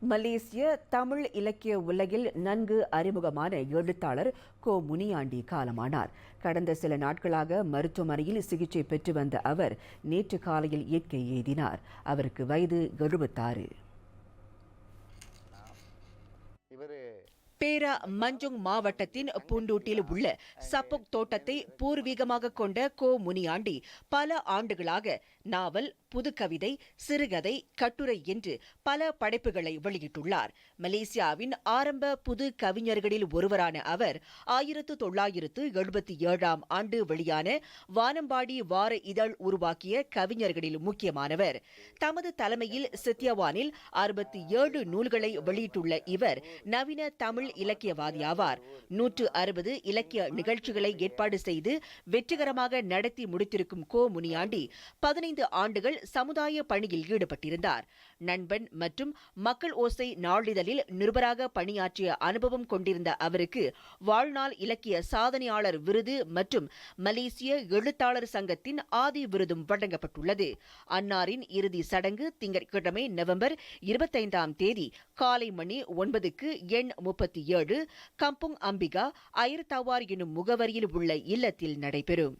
மலேசிய தமிழ் இலக்கிய உலகில் நன்கு அறிமுகமான எழுத்தாளர் கோ முனியாண்டி காலமானார். கடந்த சில நாட்களாக மருத்துவமனையில் சிகிச்சை பெற்று வந்த அவர் நேற்று காலையில் இயற்கை எய்தினார் அவருக்கு வயது எழுபத்தாறு. பேரா மஞ்சுங் மாவட்டத்தின் பூண்டூட்டில் உள்ள சப்புக் தோட்டத்தை பூர்வீகமாக கொண்ட கோ முனியாண்டி பல ஆண்டுகளாக நாவல் புதுக்கவிதை சிறுகதை கட்டுரை என்று பல படைப்புகளை வெளியிட்டுள்ளார். மலேசியாவின் ஆரம்ப புது கவிஞர்களில் ஒருவரான அவர் ஆயிரத்து தொள்ளாயிரத்து எழுபத்தி ஏழாம் ஆண்டு வெளியான வானம்பாடி வார இதழ் உருவாக்கிய கவிஞர்களில் முக்கியமானவர். தமது தலைமையில் சித்தியவானில் அறுபத்தி ஏழு நூல்களை வெளியிட்டுள்ள இவர் நவீன தமிழ் இலக்கியவாதி ஆவார் நூற்று அறுபது இலக்கிய நிகழ்ச்சிகளை ஏற்பாடு செய்து வெற்றிகரமாக நடத்தி முடித்திருக்கும் கோ முனியாண்டி பதினைந்து ஆண்டுகள் சமுதாய பணியில் ஈடுபட்டிருந்தார். நண்பன் மற்றும் மக்கள் ஓசை நாளிதழில் நிருபராக பணியாற்றிய அனுபவம் கொண்டிருந்த அவருக்கு வாழ்நாள் இலக்கிய சாதனையாளர் விருது மற்றும் மலேசிய எழுத்தாளர் சங்கத்தின் ஆதி விருதும் வழங்கப்பட்டுள்ளது. அன்னாரின் இறுதி சடங்கு திங்கட்கிழமை நவம்பர் இருபத்தைந்தாம் தேதி காலை மணி ஒன்பதுக்கு எண் முப்பத்தி ஏழு கம்புங் அம்பிகா ஐரத்தாவார் எனும் முகவரியில் உள்ள இல்லத்தில் நடைபெறும்.